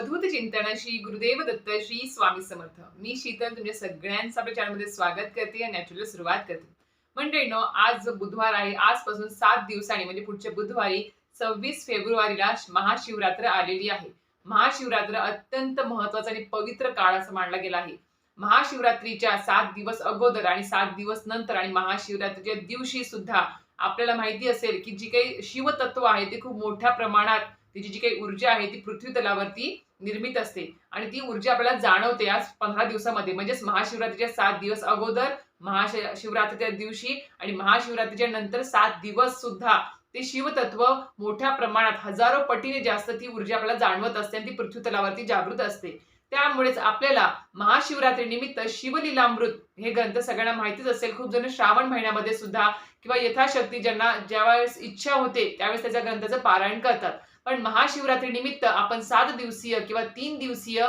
अवधूत चिंतनाशी गुरुदेव दत्त स्वामी समर्थ. मी शीतल तुमच्या सगळ्यांचं आपल्या चॅनलमध्ये स्वागत करते आणि नॅचरल सुरुवात करते. मंडळीनो आज बुधवार आहे. आजपासून सात दिवसांनी म्हणजे पुढच्या बुधवारी सव्वीस फेब्रुवारीला महाशिवरात्र आलेली आहे. महाशिवरात्र अत्यंत महत्त्वाचा आणि पवित्र काळ असं मानला गेला आहे. महाशिवरात्रीच्या सात दिवस अगोदर आणि सात दिवस नंतर आणि महाशिवरात्रीच्या दिवशी सुद्धा आपल्याला माहिती असेल की जी काही शिवतत्व आहे ते खूप मोठ्या प्रमाणात तिची जी काही ऊर्जा आहे ती पृथ्वी तलावरती निर्मित असते. आणि ती ऊर्जा आपल्याला जाणवते आज पंधरा दिवसामध्ये. म्हणजेच महाशिवरात्रीच्या सात दिवस अगोदर महाशिवरात्रीच्या दिवशी आणि महाशिवरात्रीच्या नंतर सात दिवस सुद्धा ते शिवतत्व मोठ्या प्रमाणात हजारो पटीने जास्त ती ऊर्जा आपल्याला जाणवत असते आणि ती पृथ्वी तलावरती जागृत असते. त्यामुळेच आपल्याला महाशिवरात्री निमित्त शिवलीलामृत हे ग्रंथ सगळ्यांना माहितीच असेल. खूप जण श्रावण महिन्यामध्ये सुद्धा किंवा यथाशक्ती ज्यांना ज्यावेळेस इच्छा होते त्यावेळेस त्याच्या ग्रंथाचं पारायण करतात. पण महाशिवरात्री निमित्त आपण सात दिवसीय किंवा तीन दिवसीय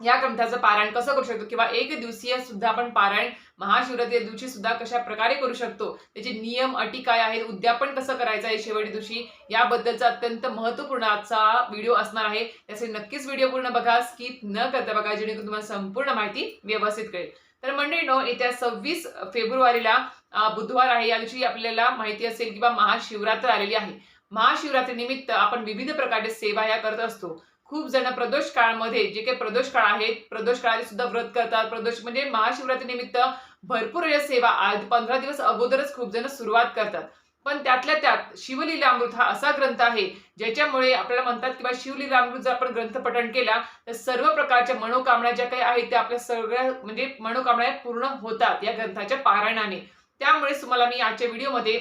या ग्रंथाचं पारायण कसं करू शकतो? किंवा एक दिवसीय सुद्धा आपण पारायण महाशिवरात्री दिवशी सुद्धा कशा प्रकारे करू शकतो? त्याचे नियम अटी काय आहेत? उद्यापन कसं करायचं आहे शेवटी दिवशी? याबद्दलचा अत्यंत महत्त्वपूर्ण आजचा व्हिडिओ असणार आहे. त्यासाठी नक्कीच व्हिडिओ पूर्ण बघा. स्किप न करता बघा जेणेकरून तुम्हाला संपूर्ण माहिती व्यवस्थित कळेल. तर मंडळीनो येत्या सव्वीस फेब्रुवारीला बुधवार आहे. या दिवशी आपल्याला माहिती असेल किंवा महाशिवरात्र आलेली आहे. महाशिवरात्री निमित्त आपण विविध प्रकारचे सेवा या करत असतो. खूप जण प्रदोष काळामध्ये जे काही प्रदोष काळ आहेत प्रदोष काळात सुद्धा व्रत करतात. प्रदोष म्हणजे महाशिवरात्री निमित्त भरपूर या सेवा आज पंधरा दिवस अगोदरच खूप जण सुरुवात करतात. पण त्यातल्या त्यात शिवलीलामृत हा असा ग्रंथ आहे ज्याच्यामुळे आपल्याला म्हणतात किंवा शिवलीलामृत जर आपण ग्रंथ पठण केला तर सर्व प्रकारच्या मनोकामना ज्या काही आहेत त्या आपल्या सगळ्या म्हणजे मनोकामना पूर्ण होतात या ग्रंथाच्या पारायणाने. त्यामुळेच तुम्हाला मी आजच्या व्हिडिओमध्ये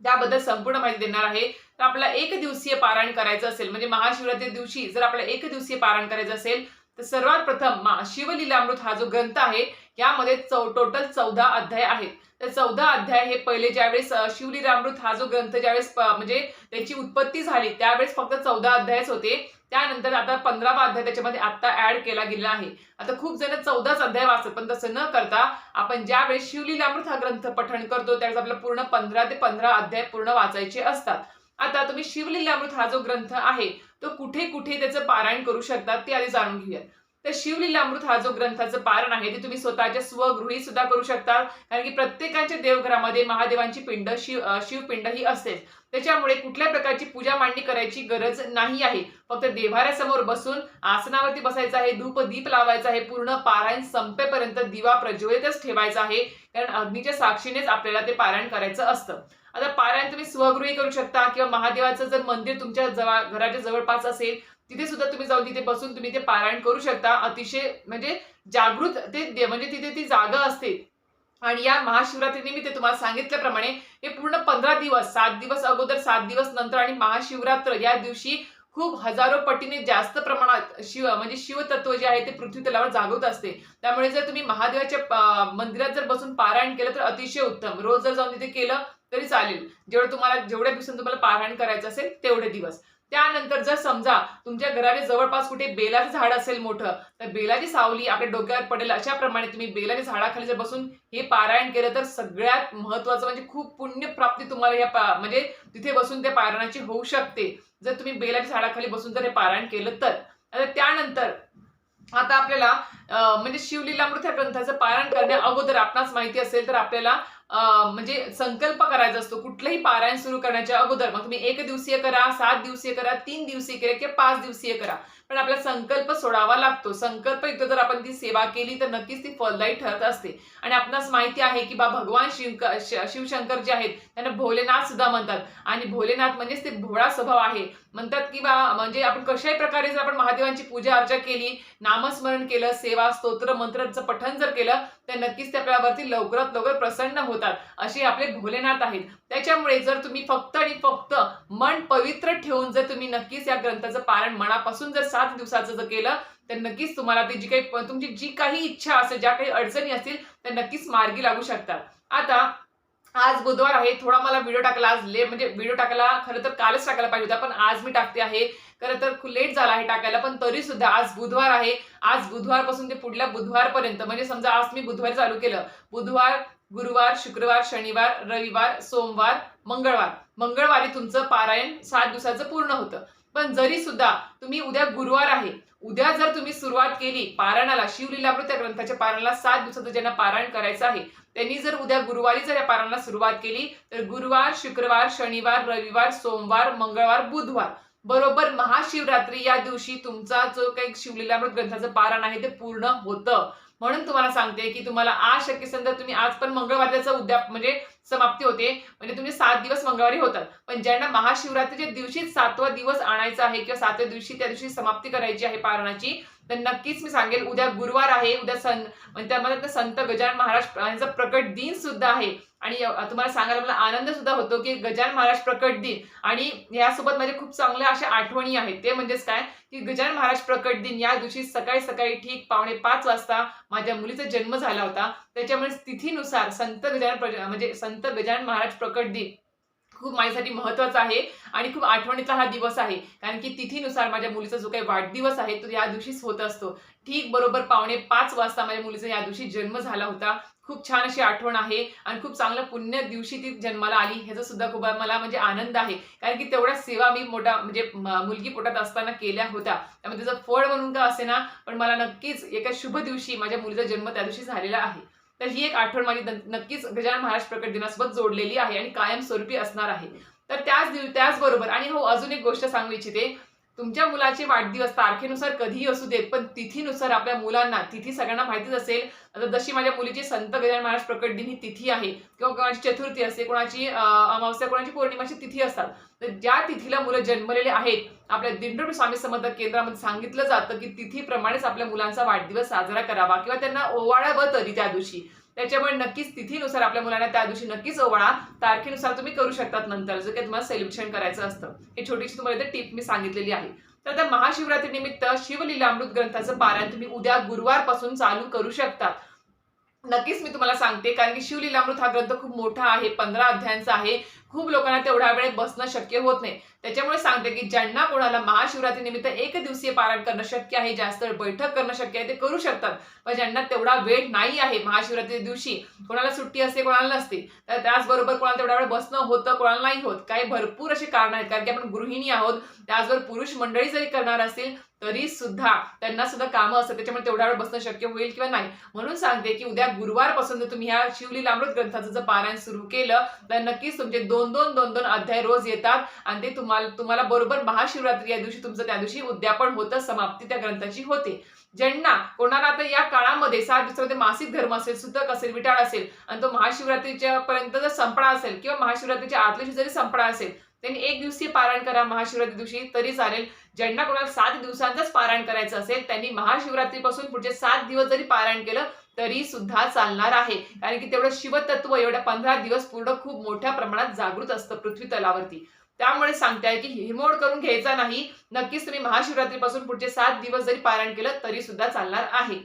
त्याबद्दल संपूर्ण माहिती देणार आहे. तर आपल्याला एक दिवसीय पारायण करायचं असेल म्हणजे महाशिवरात्री दिवशी जर आपल्याला एक दिवसीय पारायण करायचं असेल तर सर्वात प्रथम शिवलीलामृत हा जो ग्रंथ आहे यामध्ये चौ टोटल चौदा अध्याय आहेत. तर चौदा अध्याय हे पहिले ज्यावेळेस शिवलीलामृत हा जो ग्रंथ ज्यावेळेस म्हणजे त्याची उत्पत्ती झाली त्यावेळेस फक्त चौदा अध्यायच होते. त्यानंतर आता पंधरावा अध्याय त्याच्यामध्ये आता ऍड केला गेला आहे. आता खूप जण चौदाच अध्याय वाचतात पण तसं न करता आपण ज्यावेळेस शिवलीलामृत हा ग्रंथ पठण करतो त्यावेळेस आपल्याला पूर्ण पंधरा ते पंधरा अध्याय पूर्ण वाचायचे असतात. आता तुम्ही शिवलीलामृत हा जो ग्रंथ आहे तो कुठे कुठे त्याचं पारायण करू शकतात ते आधी जाणून घेऊयात. तर शिवलीला अमृत हा जो ग्रंथाचं पारण आहे ते तुम्ही स्वतःच्या स्वगृही सुद्धा करू शकता. कारण की प्रत्येकाच्या देवघरामध्ये महादेवांची पिंड शिव शिवपिंड ही असतेच. त्याच्यामुळे कुठल्या प्रकारची पूजा मांडणी करायची गरज नाही आहे. फक्त देवाऱ्यासमोर बसून आसनावरती बसायचं आहे धूप दीप लावायचा आहे पूर्ण पारायण संपेपर्यंत दिवा प्रज्वलितच ठेवायचा आहे. कारण अग्नीच्या साक्षीनेच आपल्याला ते पारायण करायचं असतं. आता पारायण तुम्ही स्वगृही करू शकता किंवा महादेवाचं जर मंदिर तुमच्या जवळ घराच्या जवळपास असेल तिथे सुद्धा तुम्ही जाऊन तिथे बसून तुम्ही ते पारायण करू शकता. अतिशय म्हणजे जागृत ते म्हणजे तिथे ती जागा असते. आणि या महाशिवरात्रीनिमित्त तुम्हाला सांगितल्याप्रमाणे हे पूर्ण पंधरा दिवस सात दिवस अगोदर सात दिवस नंतर आणि महाशिवरात्र या दिवशी खूप हजारो पटीने जास्त प्रमाणात शिव म्हणजे शिवतत्व जे आहे ते पृथ्वी तलावर जागृत असते. त्यामुळे जर तुम्ही महादेवाच्या मंदिरात जर बसून पारायण केलं तर अतिशय उत्तम. रोज जर जाऊन तिथे केलं तरी चालेल. जेवढं तुम्हाला जेवढ्या दिवसांनी तुम्हाला पारायण करायचं असेल तेवढे दिवस. त्यानंतर जर समजा तुमच्या घराच्या जवळपास कुठे बेलाचं झाड असेल मोठं तर बेलाची सावली आपल्या डोक्यावर पडेल अशा प्रमाणे तुम्ही बेलाच्या झाडाखाली जर बसून हे पारायण केलं तर सगळ्यात महत्वाचं म्हणजे खूप पुण्य प्राप्ती तुम्हाला या म्हणजे तिथे बसून त्या पारायणाची होऊ शकते. जर तुम्ही बेलाच्या झाडाखाली बसून जर हे पारायण केलं तर. त्यानंतर आता आपल्याला म्हणजे शिवलीलामृत या ग्रंथाचं पारायण करण्या अगोदर आपणास माहिती असेल तर आपल्याला म्हणजे संकल्प करायचा असतो. कुठलंही पारायण सुरू करण्याच्या अगोदर मग तुम्ही एक दिवसीय करा सात दिवसीय करा तीन दिवसीय करा किंवा पाच दिवसीय करा. पण आपला संकल्प सोडावा लागतो. संकल्प युक्त जर आपण ती सेवा केली तर नक्कीच ती फलदायी ठरत असते. आणि आपणास माहिती आहे की बा भगवान शिव श- शिवशंकर जे आहेत त्यांना भोलेनाथ सुद्धा म्हणतात. आणि भोलेनाथ म्हणजेच ते भोळा स्वभाव आहे. म्हणतात की बा म्हणजे आपण कशाही प्रकारे जर आपण महादेवांची पूजा अर्चा केली नामस्मरण केलं सेवा स्तोत्र मंत्राचं पठन जर केलं तर नक्कीच ते आपल्यावरती लवकरात लवकर प्रसन्न होतात असे आपले भोलेनाथ आहेत. त्याच्यामुळे जर तुम्ही फक्त आणि फक्त मन पवित्र ठेवून जर तुम्ही नक्कीच या ग्रंथाचं पारण मनापासून जर सात दिवसाचं जर केलं तर नक्कीच तुम्हाला ती जी काही तुमची जी काही इच्छा असेल ज्या काही अडचणी असतील त्या नक्कीच मार्गी लागू शकतात. आता आज बुधवार आहे थोडा मला व्हिडिओ टाकला आज ले म्हणजे व्हिडिओ टाकायला खरं तर कालच टाकायला पाहिजे होता पण आज मी टाकते आहे. खरं तर लेट झाला आहे टाकायला पण तरी सुद्धा आज बुधवार आहे. आज बुधवारपासून ते पुढल्या बुधवारपर्यंत म्हणजे समजा आज मी बुधवार चालू केलं बुधवार गुरुवार शुक्रवार शनिवार रविवार सोमवार मंगळवार. मंगळवारी तुमचं पारायण सात दिवसाचं पूर्ण होतं. पण जरी सुद्धा तुम्ही उद्या गुरुवार आहे उद्या जर तुम्ही सुरुवात केली पारायणाला शिवलीलामृत या ग्रंथाच्या पारायणाला सात दिवसाचं ज्यांना पारायण करायचं आहे त्यांनी जर उद्या गुरुवारी जर या पारायणाला सुरुवात केली तर गुरुवार शुक्रवार शनिवार रविवार सोमवार मंगळवार बुधवार. बरोबर महाशिवरात्री या दिवशी तुमचा जो काही शिवलीलामृत ग्रंथाचं पारायण आहे ते पूर्ण होतं. म्हणून तुम्हाला सांगते की तुम्हाला आज शक्य समजा तुम्ही आज पण मंगळवार त्याचा उद्या म्हणजे समाप्ती होते. म्हणजे तुम्ही सात दिवस मंगळवारी होतात. पण ज्यांना महाशिवरात्रीच्या दिवशी सातवा दिवस आणायचा आहे किंवा सातव्या दिवशी त्या दिवशी समाप्ती करायची आहे पारणाची तर नक्कीच मी सांगेल उद्या गुरुवार आहे. उद्या सन म्हणजे त्यामध्ये संत गजानन महाराज यांचा प्रकट दिन सुद्धा आहे. आणि तुम्हाला सांगायला मला आनंद सुद्धा होतो की गजानन महाराज प्रकट दिन. आणि यासोबत माझ्या खूप चांगल्या अशा आठवणी आहेत. ते म्हणजेच काय? की गजानन महाराज प्रकट दिन या दिवशी सकाळी सकाळी ठीक पावणे पाच वाजता माझ्या मुलीचा जन्म झाला होता. त्याच्यामुळे तिथीनुसार संत गजानन प्रज- म्हणजे संत गजानन महाराज प्रकट दिन खूप माझ्यासाठी महत्त्वाचा आहे आणि खूप आठवणीचा हा दिवस आहे. कारण की तिथीनुसार माझ्या मुलीचा जो काही वाढदिवस आहे तो या दिवशीच होत असतो. ठीक बरोबर पावणे पाच वाजता माझ्या मुलीचा या दिवशी जन्म झाला होता. खूप छान अशी आठवण आहे आणि खूप चांगल्या पुण्य दिवशी ती जन्माला आली. ह्याचा सुद्धा खूप मला म्हणजे आनंद आहे. कारण की तेवढ्या सेवा मी मोठा म्हणजे मुलगी पोटात असताना केल्या होत्या. त्यामुळे त्याचं फळ म्हणून का असे ना पण मला नक्कीच एका शुभ दिवशी माझ्या मुलीचा जन्म त्या दिवशी झालेला आहे. तर ही एक आठवण माझी नक्कीच गजानन महाराज प्रकट दिनासोबत जोडलेली आहे आणि कायमस्वरूपी असणार आहे. तर त्याच दिव त्याचबरोबर आणि हो अजून एक गोष्ट सांगू इच्छिते. तुमच्या मुलाचे वाढदिवस तारखेनुसार कधीही असू देत पण तिथीनुसार आपल्या मुलांना तिथी सगळ्यांना माहितीच असेल. आता जशी माझ्या मुलीची संत गजानन महाराज प्रकट दिन ही तिथी आहे किंवा कोणाची चतुर्थी असते कोणाची अमावस्या कोणाची पौर्णिमाची तिथी असतात तर ज्या तिथीला मुलं जन्मलेले आहेत आपल्या दिंडोरी स्वामी समर्थ केंद्रामध्ये सांगितलं जातं की तिथीप्रमाणेच आपल्या मुलांचा वाढदिवस साजरा करावा किंवा त्यांना ओवाळावं तरी त्या दिवशी. त्याच्यामुळे नक्कीच तिथीनुसार आपल्या मुलांना त्या दिवशी नक्कीच ओवाळा. तारखेनुसार तुम्ही करू शकतात नंतर जर काही तुम्हाला सेलिब्रेशन करायचं असतं. हे छोटीशी तुम्हाला इथे टिप मी सांगितलेली आहे. तर आता महाशिवरात्री निमित्त शिवलीलामृत ग्रंथाचं पारायण तुम्ही उद्या गुरुवारपासून चालू करू शकता नक्कीच मी तुम्हाला सांगते कारण की शिवलीलामृत हा ग्रंथ खूप मोठा आहे पंधरा अध्यायांचा आहे. खूप लोकांना तेवढ्या वेळेत बसणं शक्य होत नाही. त्याच्यामुळे सांगते की ज्यांना कोणाला महाशिवरात्री निमित्त एक दिवसीय पारायण करणं शक्य आहे जास्त बैठक करणं शक्य आहे ते करू शकतात. पण ज्यांना तेवढा वेळ नाही आहे महाशिवरात्री दिवशी कोणाला सुट्टी असते कोणाला नसते तर त्याचबरोबर कोणाला तेवढ्या वेळ बसणं होतं कोणाला नाही होत. काही भरपूर अशी कारण आहेत कारण की आपण गृहिणी आहोत. त्याचबरोबर पुरुष मंडळी जरी करणार असतील तरी सुद्धा त्यांना सुद्धा कामं असतात. त्याच्यामुळे तेवढ्या वेळ बसणं शक्य होईल किंवा नाही. म्हणून सांगते की उद्या गुरुवारपासून जर तुम्ही ह्या शिवलीलामृत ग्रंथाचं जर पारायण सुरू केलं तर नक्कीच तुमचे दोन दोन दोन दोन अध्याय रोज येतात आणि ते तुम्हाला तुम्हाला बरोबर महाशिवरात्री या दिवशी तुमचं त्या दिवशी उद्यापन होतं समाप्ती त्या ग्रंथाची होते. ज्यांना कोणाला आता या काळामध्ये सात दिवसामध्ये मासिक धर्म असेल सुतक असेल विटाळ असेल आणि तो महाशिवरात्रीच्या पर्यंत जर संपणा असेल किंवा महाशिवरात्रीच्या आदल्या दिवशी जरी संपणा असेल त्यांनी एक दिवसीय पारायण करा महाशिवरात्री दिवशी तरी चालेल. ज्यांना कोणाला सात दिवसांचंच पारायण करायचं असेल त्यांनी महाशिवरात्रीपासून पुढचे सात दिवस जरी पारायण केलं तरी सुद्धा चालणार आहे. कारण की तेवढं शिवतत्व एवढ्या पंधरा दिवस पूर्ण खूप मोठ्या प्रमाणात जागृत असतं पृथ्वी तलावरती. त्यामुळे सांगताय की हिमोड करून घ्यायचा नाही. नक्कीच तुम्ही महाशिवरात्रीपासून पुढचे सात दिवस जरी पारायण केलं तरी सुद्धा चालणार आहे.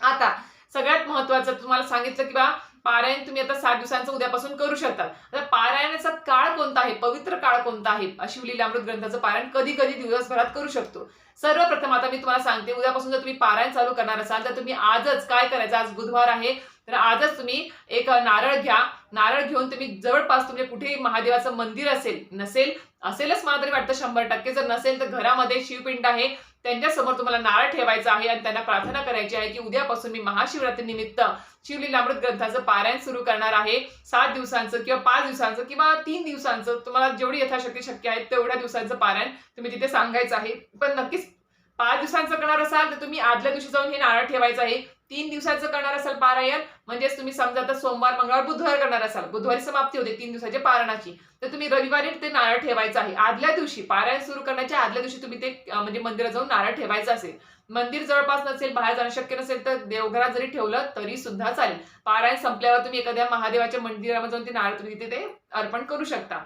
आता सगळ्यात महत्वाचं तुम्हाला सांगितलं की बा पारायण तुम्ही आता सात दिवसांचं उद्यापासून करू शकता. आता पारायणाचा काळ कोणता आहे? पवित्र काळ कोणता आहे? शिवलीलामृत ग्रंथाचं पारायण कधी कधी दिवसभरात करू शकतो. सर्वप्रथम आता मी तुम्हाला सांगते उद्यापासून जर तुम्ही पारायण चालू करणार असाल तर तुम्ही आजच काय करायचं? आज बुधवार आहे. तर आजच तुम्ही एक नारळ घ्या. नारळ घेऊन तुम्ही जवळपास तुमच्या कुठे महादेवाचं मंदिर असेल नसेल असेलच मला तरी वाटतं शंभर टक्के. जर नसेल तर घरामध्ये शिवपिंड आहे. त्यांच्यासमोर तुम्हाला नारळ ठेवायचा आहे आणि त्यांना प्रार्थना करायची आहे की उद्यापासून मी महाशिवरात्री निमित्त शिवलीलामृत ग्रंथाचं पारायण सुरू करणार आहे. सात दिवसांचं किंवा पाच दिवसांचं किंवा तीन दिवसांचं तुम्हाला जेवढी यथाशक्ती शक्य आहे तेवढ्या दिवसांचं पारायण तुम्ही तिथे सांगायचं आहे. पण नक्कीच पाच दिवसांचं करणार असाल तर तुम्ही आदल्या दिवशी जाऊन हे नारळ ठेवायचं आहे. तीन दिवसाचं करणार असाल पारायण म्हणजेच तुम्ही समजा आता सोमवार मंगळवार बुधवार करणार असाल. बुधवारी समाप्ती होते तीन दिवसाच्या पारायणाची. तर तुम्ही रविवारी ते नारळ ठेवायचं आहे. आदल्या दिवशी पारायण सुरू करण्याच्या आदल्या दिवशी तुम्ही ते म्हणजे मंदिरात जाऊन नारळ ठेवायचं असेल. मंदिर जवळपास नसेल बाहेर जाणं शक्य नसेल तर देवघरात जरी ठेवलं तरी सुद्धा चालेल. पारायण संपल्यावर तुम्ही एखाद्या महादेवाच्या मंदिरामध्ये जाऊन ते नारळ तुम्ही तिथे ते अर्पण करू शकता.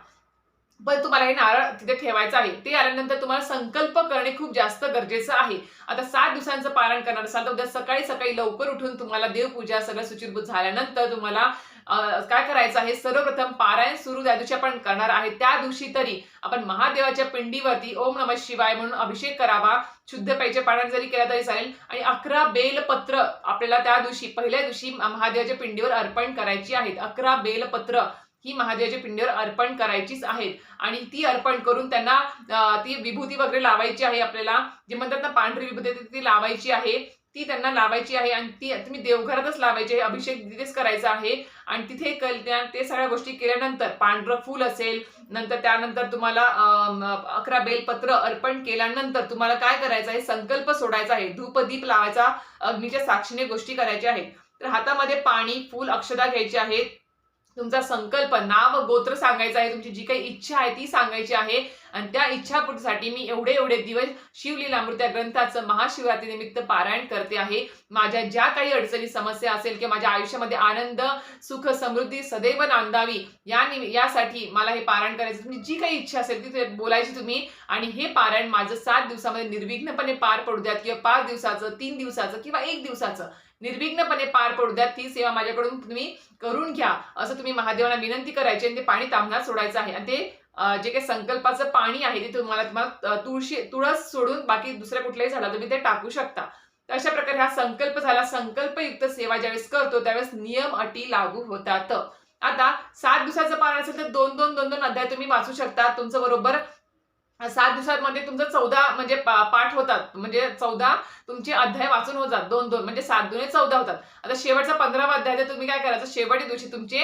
पण तुम्हाला हे नारळ तिथे ठेवायचं आहे. ते आल्यानंतर तुम्हाला संकल्प करणे खूप जास्त गरजेचं आहे. आता सात दिवसांचं पारण करणार असाल तर उद्या सकाळी सकाळी लवकर उठून तुम्हाला देवपूजा सगळं सुचिरभूत झाल्यानंतर तुम्हाला काय करायचं आहे? सर्वप्रथम पारायण सुरू ज्या दिवशी आपण करणार आहे. त्या दिवशी तरी आपण महादेवाच्या पिंडीवरती ओम नम शिवाय म्हणून अभिषेक करावा. शुद्ध प्यायच्या पाण्यात जरी केला तरी चालेल. आणि अकरा बेलपत्र आपल्याला त्या दिवशी पहिल्या दिवशी महादेवाच्या पिंडीवर अर्पण करायची आहेत. अकरा बेलपत्र ही महादेवाच्या पिंडीवर अर्पण करायचीच आहेत. आणि ती अर्पण करून त्यांना ती विभूती वगैरे लावायची आहे आपल्याला. जे म्हणतात ना पांढरी विभूती ती- लावायची आहे. ती त्यांना लावायची आहे आणि ती तुम्ही देवघरातच लावायची आहे. अभिषेक तिथेच करायचा आहे. आणि तिथे कल त्या- ते सगळ्या गोष्टी केल्यानंतर पांढरं फूल असेल नंतर त्यानंतर तुम्हाला अकरा बेलपत्र अर्पण केल्यानंतर तुम्हाला काय करायचं आहे? संकल्प सोडायचा आहे. धूप दीप लावायचा अग्नीच्या साक्षीने गोष्टी करायच्या आहेत. तर हातामध्ये पाणी फूल अक्षदा घ्यायची आहेत. तुमचा संकल्प नाव गोत्र सांगायचा आहे तुमची जी काही इच्छा आहे ती सांगायची आहे. आणि त्या इच्छापूर्तीसाठी मी एवढे एवढे दिवस शिवलीलामृत या ग्रंथाचं महाशिवरात्री निमित्त पारायण करते आहे. माझ्या ज्या काही अडचणी समस्या असेल किंवा माझ्या आयुष्यामध्ये आनंद सुख समृद्धी सदैव नांदावी या यासाठी मला हे पारायण करायचं. तुम्ही जी काही इच्छा असेल ती बोलायची तुम्ही आणि हे पारायण माझं सात दिवसामध्ये निर्विघ्नपणे पार पडू द्यात किंवा पाच दिवसाचं तीन दिवसाचं किंवा एक दिवसाचं. निर्विघ्नपणे पार पडू द्यात. ती सेवा माझ्याकडून तुम्ही करून घ्या असं तुम्ही महादेवाला विनंती करायची आणि ते पाणी तांबण्यात सोडायचं आहे. आणि ते जे काही संकल्पाचं पाणी आहे ते तुम्हाला तुम्हाला तुळशी तुळस सोडून बाकी दुसऱ्या कुठल्याही झाला तुम्ही ते टाकू शकता. तर अशा प्रकारे हा संकल्प झाला. संकल्पयुक्त सेवा ज्यावेळेस करतो त्यावेळेस नियम अटी लागू होतात. आता सात दिवसाचं पान असेल तर दोन दोन दोन दोन अध्याय तुम्ही वाचू शकता. तुमचं बरोबर सात दिवसांमध्ये तुमचं चौदा म्हणजे पा- पाठ होतात. म्हणजे चौदा तुमचे अध्याय वाचून होतात दोन दोन. म्हणजे सात दोन चौदा होतात. आता शेवटचा पंधरावा अध्याय तर तुम्ही काय करायचं? शेवटी दिवशी तुमचे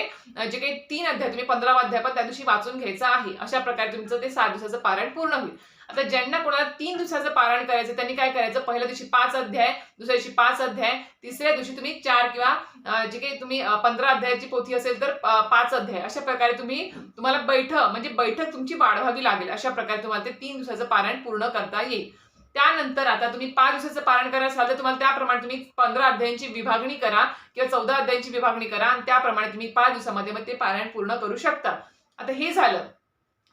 जे काही तीन अध्याय तुम्ही पंधरावा अध्याय पण त्या दिवशी वाचून घ्यायचा आहे. अशा प्रकारे तुमचं ते सात दिवसाचं पारायण पूर्ण होईल. आता ज्यांना कोणाला तीन दिवसाचं पारायण करायचं त्यांनी काय करायचं? पहिल्या दिवशी पाच अध्याय दुसऱ्या दिवशी पाच अध्याय तिसऱ्या दिवशी तुम्ही चार किंवा जे काही तुम्ही पंधरा अध्यायाची पोथी असेल तर पाच अध्याय. अशा प्रकारे तुम्ही तुम्हाला बैठक म्हणजे बैठक तुमची वाढवावी लागेल. अशा प्रकारे तुम्हाला ते तीन दिवसाचं पारायण पूर्ण करता येईल. त्यानंतर आता तुम्ही पाच दिवसाचं पारायण करायला असाल तर तुम्हाला त्याप्रमाणे तुम्ही पंधरा अध्यायांची विभागणी करा किंवा चौदा अध्यायांची विभागणी करा आणि त्याप्रमाणे तुम्ही पाच दिवसामध्ये मग ते पारायण पूर्ण करू शकता. आता हे झालं.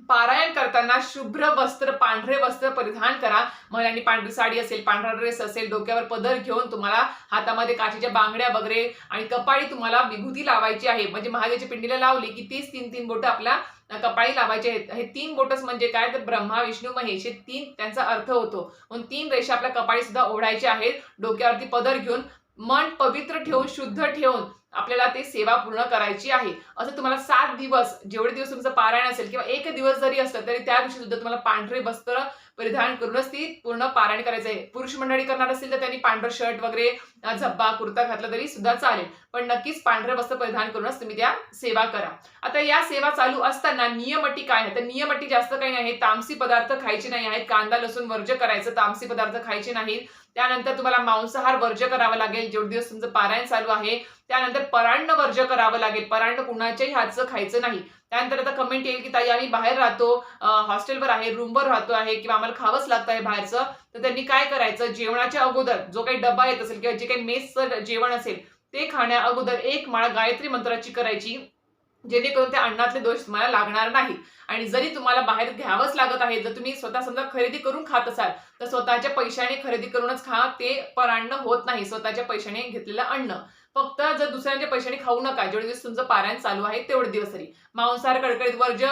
पारायण करताना शुभ्र वस्त्र पांढरे वस्त्र परिधान करा. महिलांनी पांढरी साडी असेल पांढरा ड्रेस असेल डोक्यावर पदर घेऊन तुम्हाला हातामध्ये काचेच्या बांगड्या वगैरे आणि कपाळी तुम्हाला विभूती लावायची आहे. म्हणजे महादेवाची पिंडीला लावली की तीच तीन तीन बोटं आपल्या कपाळी लावायचे आहेत. हे तीन बोटच म्हणजे काय? तर ब्रह्मा विष्णू महेश हे तीन त्यांचा अर्थ होतो. म्हणून तीन रेषा आपल्या कपाळी सुद्धा ओढायच्या आहेत. डोक्यावरती पदर घेऊन मन पवित्र ठेवून शुद्ध ठेवून आपल्याला ते सेवा पूर्ण करायची आहे. असं तुम्हाला सात दिवस जेवढे दिवस तुमचं पारायण असेल किंवा एक दिवस जरी असलं तरी त्या दिवशी सुद्धा तुम्हाला पांढरे वस्त्र परिधान करूनच ती पूर्ण पारायण करायचं आहे. पुरुष मंडळी करणार असतील तर त्यांनी पांढरं शर्ट वगैरे झब्बा कुर्ता घातला तरी सुद्धा चालेल. पण नक्कीच पांढरे वस्त्र परिधान करूनच तुम्ही त्या सेवा करा. आता या सेवा चालू असताना नियमटी काय आहे तर नियमटी जास्त काही नाही तामसी पदार्थ खायचे नाही आहेत. कांदा लसूण वर्ज करायचं तामसी पदार्थ खायचे नाहीत. त्यानंतर तुम्हाला मांसाहार वर्ज्य करावा लागेल. जेवढे दिवस तुमचं पारायण चालू आहे त्यानंतर परान्न वर्ज्य करावं लागेल. परान्न कुणाच्याही हातचं खायचं नाही. त्यानंतर आता कमेंट येईल की ताई आम्ही बाहेर राहतो हॉस्टेलवर आहे रूमवर राहतो आहे किंवा आम्हाला खावंच लागतं आहे बाहेरचं. तर त्यांनी काय करायचं? जेवणाच्या अगोदर जो काही डबा येत असेल किंवा जे काही मेसचं जेवण असेल ते खाण्या अगोदर एक माळ गायत्री मंत्राची करायची. जेणेकरून त्या अन्नातले दोष तुम्हाला लागणार नाही. आणि जरी तुम्हाला बाहेर घ्यावंच लागत आहे जर तुम्ही स्वतः समजा खरेदी करून खात असाल तर स्वतःच्या पैशाने खरेदी करूनच खा ते परान्न होत नाही स्वतःच्या पैशाने घेतलेलं अन्न. फक्त जर दुसऱ्यांच्या पैशाने खाऊ नका जेवढे दिवस तुमचं पारायण चालू आहे तेवढे दिवस तरी. मांसाहार कडकडीत वर्ज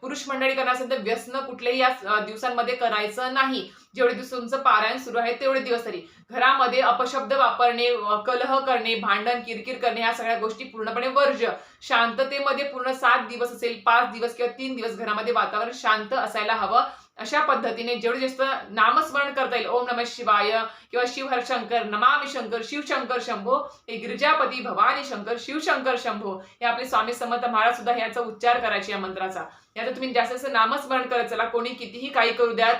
पुरुष मंडळी करणार असेल तर व्यसन कुठल्याही या दिवसांमध्ये करायचं नाही. जेवढे दिवस तुमचं पारायण सुरू आहे तेवढे दिवस तरी. घरामध्ये अपशब्द वापरणे कलह करणे भांडण किरकिर करणे ह्या सगळ्या गोष्टी पूर्णपणे वर्ज शांततेमध्ये पूर्ण सात दिवस असेल पाच दिवस किंवा तीन दिवस घरामध्ये वातावरण शांत असायला हवं. अशा पद्धतीने जेवढे जास्त नामस्मरण करता येईल ओम नम शिवाय किंवा शिवहर शंकर नमामि शंकर शिवशंकर शंभो हे गिरिजापती भवानी शंकर शिवशंकर शंभो हे आपले स्वामी समर्थ महाराज सुद्धा याचा उच्चार करायचे या मंत्राचा. याचा तुम्ही जास्त जास्त नामस्मरण करत चला. कोणी कितीही काही करू द्यात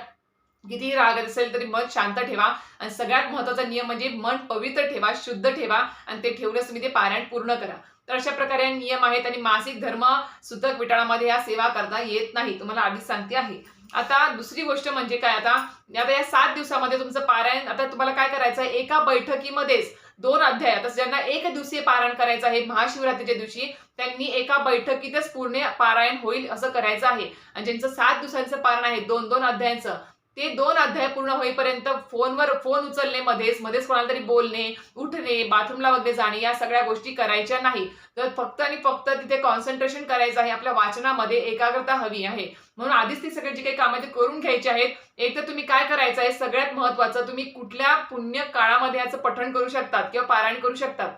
कितीही राग असेल तरी मन शांत ठेवा. आणि सगळ्यात महत्त्वाचा नियम म्हणजे मन पवित्र ठेवा शुद्ध ठेवा आणि ते ठेवूनच तुम्ही ते पारायण पूर्ण करा. तर अशा प्रकारे नियम आहेत आणि मासिक धर्म सुतक विटाळामध्ये या सेवा करता येत नाही. तुम्हाला आधीच सांगते आहे. आता दुसरी गोष्ट म्हणजे काय? आता आता या सात दिवसामध्ये तुमचं पारायण आता तुम्हाला काय करायचं आहे? एका बैठकीमध्येच दोन अध्याय आता ज्यांना एक दिवसीय पारायण करायचं आहे महाशिवरात्रीच्या दिवशी त्यांनी एका बैठकीतच पूर्ण पारायण होईल असं करायचं आहे. आणि ज्यांचं सात दिवसांचं पारायण आहे दोन दोन अध्यायांचं ते दोन अध्याय पूर्ण होईपर्यंत फोनवर फोन उचलणे मध्येच मध्येच कोणाला तरी बोलणे उठणे बाथरूमला वगैरे जाणे या सगळ्या गोष्टी करायच्या नाही. तर फक्त आणि फक्त तिथे कॉन्सन्ट्रेशन करायचं आहे. आपल्या वाचनामध्ये एकाग्रता हवी आहे. म्हणून आधीच ती सगळी जी काही कामं ते करून घ्यायची आहेत. एक तर तुम्ही काय करायचं आहे? सगळ्यात महत्वाचं तुम्ही कुठल्या पुण्य काळामध्ये याचं पठण करू शकतात किंवा पारायण करू शकतात.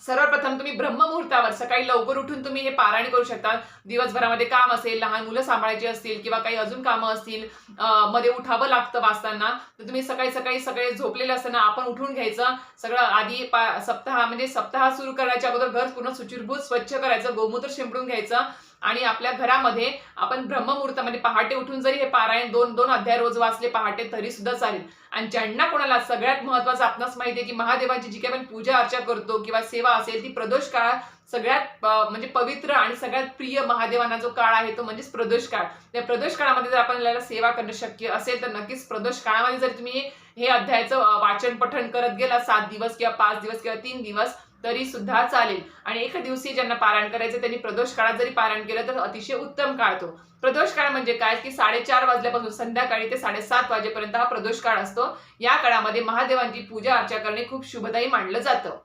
सर्वप्रथम तुम्ही ब्रह्ममुहूर्तावर सकाळी लवकर उठून तुम्ही हे पारायण करू शकता. दिवसभरामध्ये काम असेल लहान मुलं सांभाळायची असतील किंवा काही अजून कामं असतील मध्ये उठावं लागतं वाचताना तर तुम्ही सकाळी सकाळी सगळे झोपलेले असताना आपण उठून घ्यायचं. सगळं आधी पा- सप्ताह म्हणजे सप्ताह सुरू करायच्या अगोदर घर पूर्ण सुचिरभूत स्वच्छ करायचं. गोमूत्र शिंपडून घ्यायचं. आणि आपल्या घरामध्ये आपण ब्रह्ममुहूर्तामध्ये पहाटे उठून जरी हे पारायण दोन दोन अध्याय रोज वाचले पहाटे तरी सुद्धा चालेल. आणि ज्यांना कोणाला सगळ्यात महत्वाचं आपणास माहिती आहे की महादेवांची जी काही आपण पूजा अर्चा करतो किंवा सेवा असेल ती प्रदोष काळात सगळ्यात म्हणजे पवित्र आणि सगळ्यात प्रिय महादेवांना जो काळ आहे तो म्हणजेच प्रदोष काळ. त्या प्रदोष काळामध्ये जर आपल्याला सेवा करणं शक्य असेल तर नक्कीच प्रदोष काळामध्ये जर तुम्ही हे अध्यायाचं वाचन पठण करत गेला सात दिवस किंवा पाच दिवस किंवा तीन दिवस तरी सुद्धा चालेल. आणि एक दिवशी ज्यांना पारायण करायचं त्यांनी प्रदोष काळात जरी पारायण केलं तर अतिशय उत्तम काळ तो. प्रदोष काळ म्हणजे काय? की साडेचार वाजल्यापासून संध्याकाळी ते साडेसात वाजेपर्यंत हा प्रदोष काळ असतो. या काळामध्ये महादेवांची पूजा अर्चा करणे खूप शुभदायी मानलं जातं.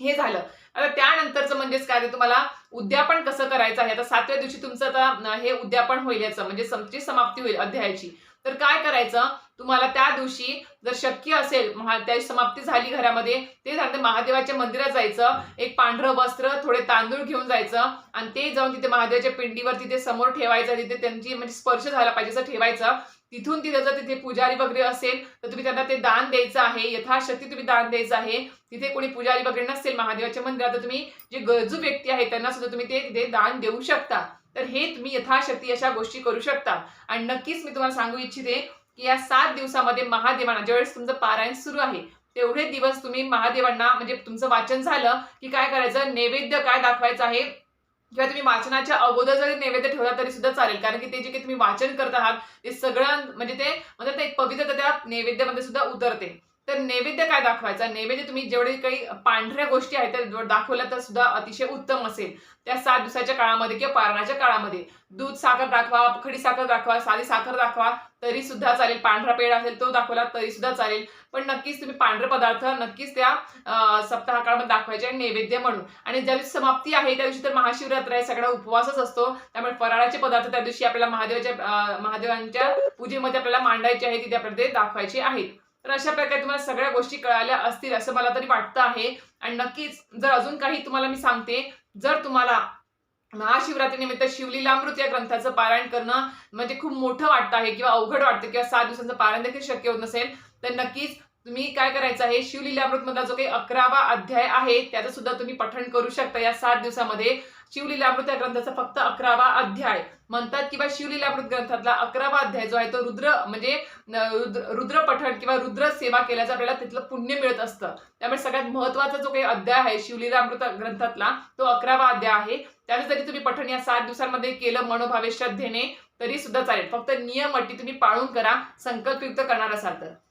हे झालं. आता त्यानंतरचं म्हणजेच काय? ते तुम्हाला उद्यापन कसं करायचं आहे? आता सातव्या दिवशी तुमचं आता हे उद्यापन होईल याचं. म्हणजे समची समाप्ती होईल अध्यायाची. तर काय करायचं? तुम्हाला त्या दिवशी जर शक्य असेल महा त्या समाप्ती झाली घरामध्ये ते झालं महादेवाच्या मंदिरात जायचं एक पांढरं वस्त्र थोडे तांदूळ घेऊन जायचं आणि ते जाऊन तिथे महादेवाच्या पिंडीवर तिथे समोर ठेवायचं तिथे त्यांची म्हणजे स्पर्श झाला पाहिजे असं ठेवायचं. तिथून तिथे जर तिथे पुजारी वगैरे असेल तर तुम्ही त्यांना ते दान द्यायचं आहे यथाशक्ती तुम्ही दान द्यायचं आहे. तिथे कोणी पुजारी वगैरे नसेल महादेवाच्या मंदिरात तर तुम्ही जे गरजू व्यक्ती आहे त्यांना सुद्धा तुम्ही ते तिथे दान देऊ शकता. तर हे तुम्ही यथाशक्ती अशा गोष्टी करू शकता. आणि नक्कीच मी तुम्हाला सांगू इच्छिते की या सात दिवसामध्ये महादेवांना ज्यावेळेस तुमचं पारायण सुरू आहे तेवढे दिवस तुम्ही महादेवांना म्हणजे तुमचं वाचन झालं की काय करायचं? नैवेद्य काय दाखवायचं आहे? किंवा तुम्ही वाचनाच्या अगोदर जरी नैवेद्य ठेवला तरी सुद्धा चालेल. कारण की ते जे की तुम्ही वाचन करत आहात ते सगळं म्हणजे ते म्हणजे ते एक पवित्रता त्या नैवेद्यामध्ये सुद्धा उतरते. तर नैवेद्य काय दाखवायचा? नैवेद्य तुम्ही जेवढे काही पांढऱ्या गोष्टी आहेत त्या दाखवल्या तर सुद्धा अतिशय उत्तम असेल. त्या सात दिवसाच्या काळामध्ये किंवा पारणाच्या काळामध्ये. दूध साखर दाखवा खडी साखर दाखवा साधी साखर दाखवा तरी सुद्धा चालेल. पांढरा पेड असेल तो दाखवला तरी सुद्धा चालेल. पण नक्कीच तुम्ही पांढरे पदार्थ नक्कीच त्या सप्ताह काळामध्ये दाखवायचे आणि नैवेद्य म्हणून. आणि ज्या दिवशी समाप्ती आहे त्या दिवशी तर महाशिवरात्र आहे सगळा उपवासच असतो. त्यामुळे फराळाचे पदार्थ त्या दिवशी आपल्याला महादेवाच्या महादेवांच्या पूजेमध्ये आपल्याला मांडायचे आहे तिथे आपल्याला ते दाखवायचे आहेत. तर अशा प्रकारे तुम्हाला सगळ्या गोष्टी कळाल्या असतील असं मला तरी वाटतं आहे. आणि नक्कीच जर अजून काही तुम्हाला मी सांगते जर तुम्हाला महाशिवरात्री निमित्त शिवलीलामृत या ग्रंथाचं पारायण करणं म्हणजे खूप मोठं वाटतं आहे किंवा अवघड वाटतं किंवा सात दिवसांचं पारायण देखील शक्य होत नसेल तर नक्कीच तुम्ही काय करायचं आहे? शिवलीलामृतमधला जो काही अकरावा अध्याय आहे त्याचं सुद्धा तुम्ही पठण करू शकता या सात दिवसामध्ये. शिवलीलामृत या ग्रंथाचा फक्त अकरावा अध्याय. म्हणतात किंवा शिवलीलामृत ग्रंथातला अकरावा अध्याय जो आहे तो रुद्र म्हणजे रुद्र पठण किंवा रुद्र सेवा केल्याचं आपल्याला तिथलं पुण्य मिळत असतं. त्यामुळे सगळ्यात महत्त्वाचा जो काही अध्याय आहे शिवलीलामृत ग्रंथातला तो अकरावा अध्याय आहे. त्याचं जरी तुम्ही पठण या सात दिवसांमध्ये केलं मनोभावे श्रद्धेने तरी सुद्धा चालेल. फक्त नियम अटी तुम्ही पाळून करा संकल्पयुक्त करणार असाल तर.